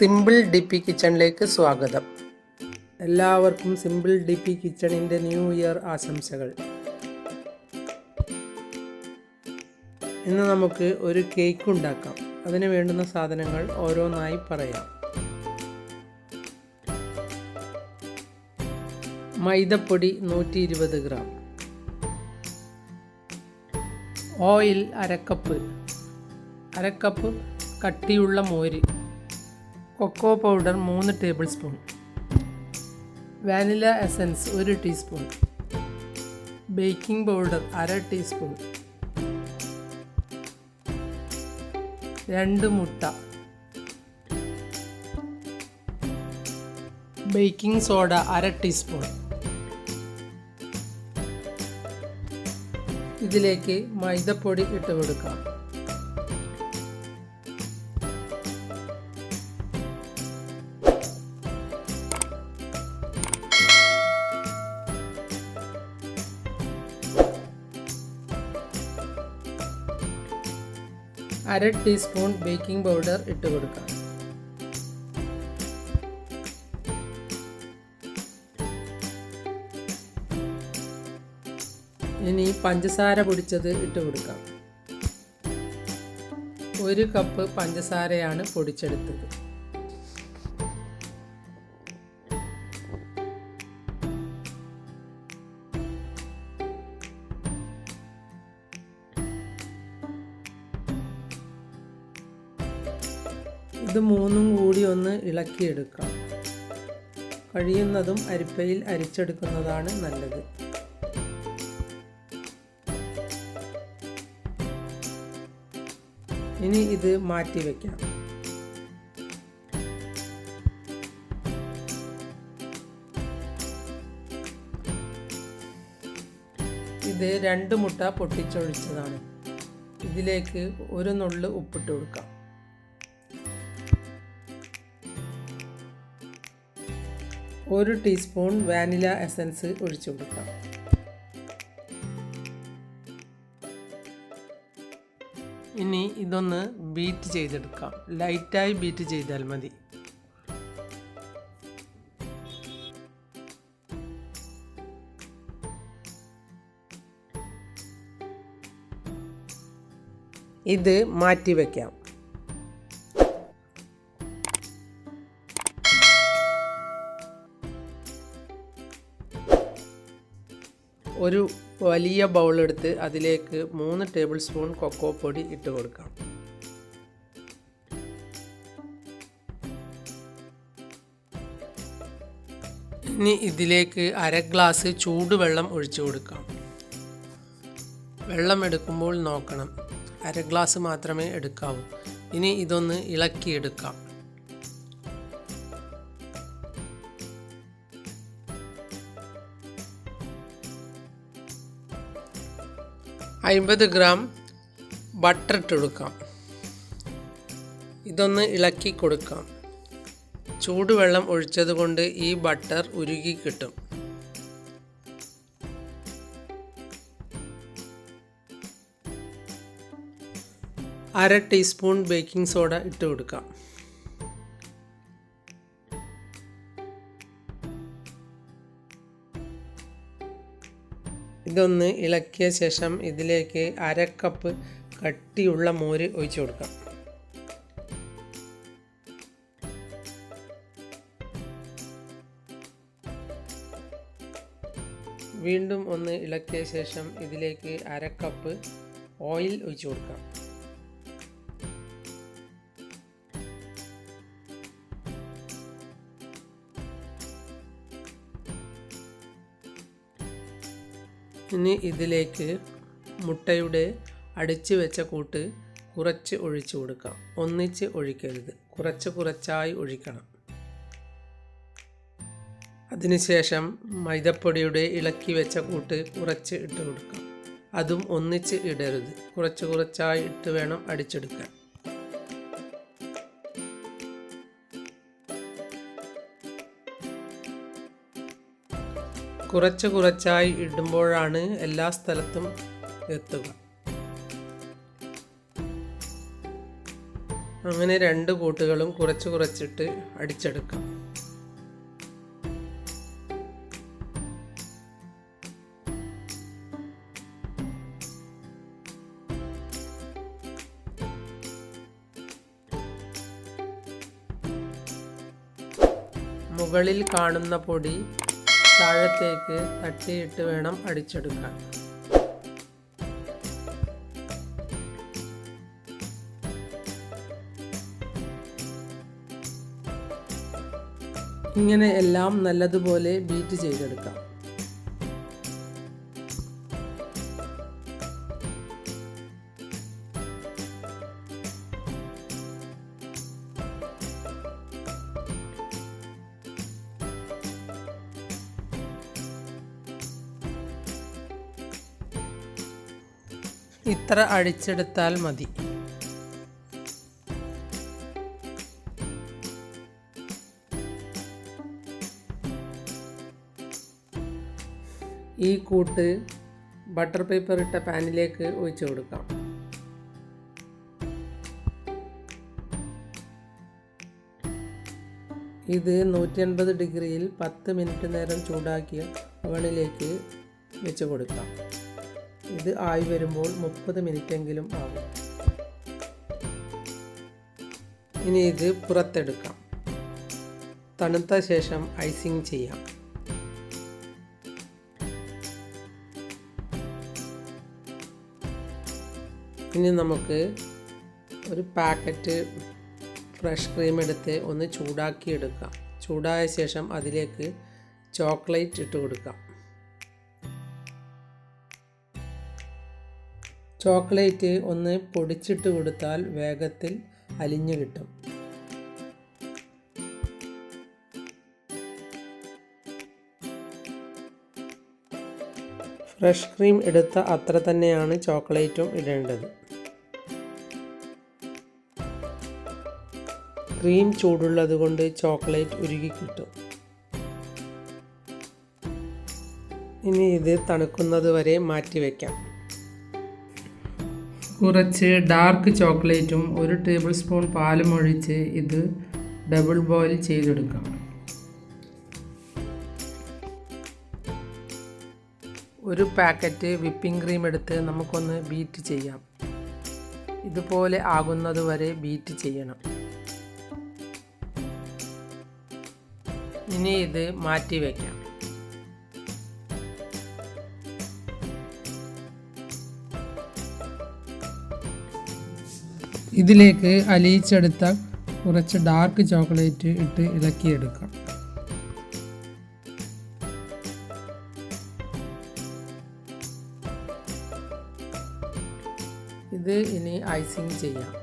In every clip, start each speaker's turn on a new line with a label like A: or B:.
A: Simple D P കിച്ചണിലേക്ക് സ്വാഗതം. എല്ലാവർക്കും സിമ്പിൾ ഡി പി കിച്ചണിന്റെ ന്യൂ ഇയർ ആശംസകൾ. ഇന്ന് നമുക്ക് ഒരു കേക്ക് ഉണ്ടാക്കാം. അതിന് വേണ്ടുന്ന സാധനങ്ങൾ ഓരോന്നായി പറയാം. മൈദപ്പൊടി നൂറ്റി ഇരുപത് ഗ്രാം. ഓയിൽ അരക്കപ്പ്. അരക്കപ്പ് കട്ടിയുള്ള മോര്. കൊക്കോ പൗഡർ മൂന്ന് ടേബിൾ സ്പൂൺ. വാനില എസൻസ് ഒരു ടീസ്പൂൺ. ബേക്കിംഗ് പൗഡർ അര ടീസ്പൂൺ. രണ്ട് മുട്ട. ബേക്കിംഗ് സോഡ അര ടീസ്പൂൺ. ഇതിലേക്ക് മൈദപ്പൊടി ഇട്ട് കൊടുക്കാം. അര ടീസ്പൂൺ ബേക്കിംഗ് പൗഡർ ഇട്ട് കൊടുക്കാം. ഇനി പഞ്ചസാര പൊടിച്ചത് ഇട്ട് കൊടുക്കാം. ഒരു കപ്പ് പഞ്ചസാരയാണ് പൊടിച്ചെടുത്തത്. ഇത് മൂന്നും കൂടി ഒന്ന് ഇളക്കിയെടുക്കാം കഴിയുന്നതും അരിപ്പയിൽ അരിച്ചെടുക്കുന്നതാണ് നല്ലത്. ഇനി ഇത് മാറ്റി വയ്ക്കാം ഇത് രണ്ട് മുട്ട പൊട്ടിച്ചൊഴിച്ചതാണ്. ഇതിലേക്ക് ഒരു നുള്ള് ഉപ്പിട്ട് കൊടുക്കാം. ഒരു ടീസ്പൂൺ വാനില എസൻസ് ഒഴിച്ചു കൊടുക്കാം. ഇനി ഇതൊന്ന് ബീറ്റ് ചെയ്തെടുക്കാം. ലൈറ്റായി ബീറ്റ് ചെയ്താൽ മതി. ഇത് മാറ്റി വയ്ക്കാം ഒരു വലിയ ബൗൾ എടുത്ത് അതിലേക്ക് മൂന്ന് ടേബിൾ സ്പൂൺ കൊക്കോ പൊടി ഇട്ട് കൊടുക്കാം. ഇനി ഇതിലേക്ക് അര ഗ്ലാസ് ചൂടുവെള്ളം ഒഴിച്ചു കൊടുക്കാം. വെള്ളം എടുക്കുമ്പോൾ നോക്കണം. അര ഗ്ലാസ് മാത്രമേ എടുക്കാവൂ. ഇനി ഇതൊന്ന് ഇളക്കിയെടുക്കാം. അമ്പത് ഗ്രാം ബട്ടർ ഇട്ട് കൊടുക്കാം. ഇതൊന്ന് ഇളക്കി കൊടുക്കാം. ചൂടുവെള്ളം ഒഴിച്ചത് കൊണ്ട് ഈ ബട്ടർ ഉരുകി കിട്ടും. അര ടീസ്പൂൺ ബേക്കിംഗ് സോഡ ഇട്ട് കൊടുക്കാം. ഇതൊന്ന് ഇളക്കിയ ശേഷം ഇതിലേക്ക് അര കപ്പ് കട്ടിയുള്ള മോര് ഒഴിച്ചു കൊടുക്കാം. വീണ്ടും ഒന്ന് ഇളക്കിയ ശേഷം ഇതിലേക്ക് അര കപ്പ് ഓയിൽ ഒഴിച്ചു കൊടുക്കാം. ഇനി ഇതിലേക്ക് മുട്ടയുടെ അടിച്ചു വെച്ച കൂട്ട് കുറച്ച് ഒഴിച്ചു കൊടുക്കാം. ഒന്നിച്ച് ഒഴിക്കരുത്. കുറച്ച് കുറച്ചായി ഒഴിക്കണം. അതിനുശേഷം മൈദപ്പൊടിയുടെ ഇളക്കി വെച്ച കൂട്ട് കുറച്ച് ഇട്ട് കൊടുക്കാം. അതും ഒന്നിച്ച് ഇടരുത്. കുറച്ച് കുറച്ചായി ഇട്ട് വേണം അടിച്ചെടുക്കാൻ. കുറച്ച് കുറച്ചായി ഇടുമ്പോഴാണ് എല്ലാ സ്ഥലത്തും എത്തുക. അങ്ങനെ രണ്ട് കൂട്ടുകളും കുറച്ച് കുറച്ചിട്ട് അടിച്ചെടുക്കാം. മുകളിൽ കാണുന്ന പൊടി താഴത്തേക്ക് തട്ടിയിട്ട് വേണം അടിച്ചെടുക്കാൻ. ഇങ്ങനെ എല്ലാം നല്ലതുപോലെ ബീറ്റ് ചെയ്തെടുക്കാം. ഇത്ര അടിച്ചെടുത്താൽ മതി. ഈ കൂട്ട് ബട്ടർ പേപ്പർ ഇട്ട പാനിലേക്ക് ഒഴിച്ചു കൊടുക്കാം. ഇത് നൂറ്റി അൻപത് ഡിഗ്രിയിൽ പത്ത് മിനിറ്റ് നേരം ചൂടാക്കിയ അവണിലേക്ക് വെച്ച് കൊടുക്കാം. ഇത് ആയി വരുമ്പോൾ മുപ്പത് മിനിറ്റെങ്കിലും ആവും. ഇനി ഇത് പുറത്തെടുക്കാം. തണുത്ത ശേഷം ഐസിങ് ചെയ്യാം. ഇനി നമുക്ക് ഒരു പാക്കറ്റ് ഫ്രഷ് ക്രീം എടുത്ത് ഒന്ന് ചൂടാക്കി എടുക്കാം ചൂടായ ശേഷം അതിലേക്ക് ചോക്ലേറ്റ് ഇട്ട് കൊടുക്കാം. ചോക്ലേറ്റ് ഒന്ന് പൊടിച്ചിട്ട് കൊടുത്താൽ വേഗത്തിൽ അലിഞ്ഞു കിട്ടും. ഫ്രഷ് ക്രീം എടുത്ത അത്ര തന്നെയാണ് ചോക്ലേറ്റും ഇടേണ്ടത്. ക്രീം ചൂടുള്ളത് കൊണ്ട് ചോക്ലേറ്റ് ഉരുകി കിട്ടും. ഇനി ഇത് തണുക്കുന്നത് വരെ മാറ്റി വയ്ക്കാം കുറച്ച് ഡാർക്ക് ചോക്ലേറ്റും ഒരു ടേബിൾ സ്പൂൺ പാലും ഒഴിച്ച് ഇത് ഡബിൾ ബോയിൽ ചെയ്തെടുക്കാം. ഒരു പാക്കറ്റ് വിപ്പിംഗ് ക്രീം എടുത്ത് നമുക്കൊന്ന് ബീറ്റ് ചെയ്യാം. ഇതുപോലെ ആകുന്നത് വരെ ബീറ്റ് ചെയ്യണം. ഇനി ഇത് മാറ്റി വയ്ക്കാം ഇതിലേക്ക് അലിയിച്ചെടുത്ത കുറച്ച് ഡാർക്ക് ചോക്ലേറ്റ് ഇട്ട് ഇളക്കിയെടുക്കാം. ഇത് ഇനി ഐസിങ് ചെയ്യാം.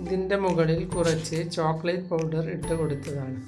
A: ഇതിന്റെ മുകളിൽ കുറച്ച് ചോക്ലേറ്റ് പൗഡർ ഇട്ട് കൊടുത്തതാണ്.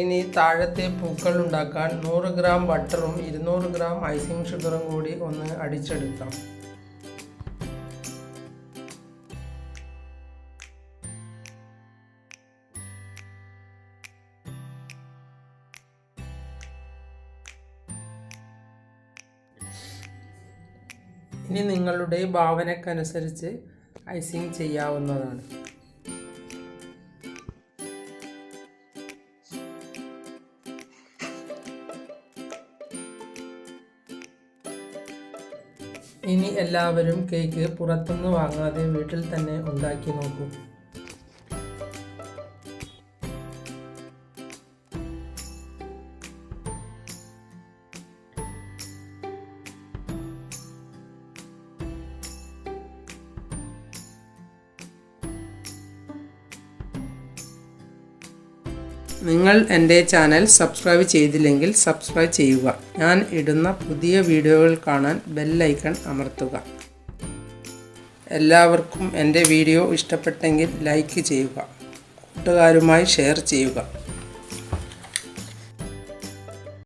A: ഇനി താഴത്തെ പൂക്കൾ ഉണ്ടാക്കാൻ നൂറ് ഗ്രാം ബട്ടറും ഇരുന്നൂറ് ഗ്രാം ഐസിങ് ഷുഗറും കൂടി ഒന്ന് അടിച്ചെടുക്കാം. ഇനി നിങ്ങളുടെ ഭാവനക്കനുസരിച്ച് ഐസിങ് ചെയ്യാവുന്നതാണ്. എല്ലാവരും കേക്ക് പുറത്തുനിന്ന് വാങ്ങാതെ വീട്ടിൽ തന്നെ ഉണ്ടാക്കി നോക്കൂ. നിങ്ങൾ എന്റെ ചാനൽ സബ്സ്ക്രൈബ് ചെയ്തില്ലെങ്കിൽ സബ്സ്ക്രൈബ് ചെയ്യുക. ഞാൻ ഇടുന്ന പുതിയ വീഡിയോകൾ കാണാൻ ബെല്ലൈക്കൺ അമർത്തുക. എല്ലാവർക്കും എന്റെ വീഡിയോ ഇഷ്ടപ്പെട്ടെങ്കിൽ ലൈക്ക് ചെയ്യുക. കൂട്ടുകാരുമായി ഷെയർ ചെയ്യുക.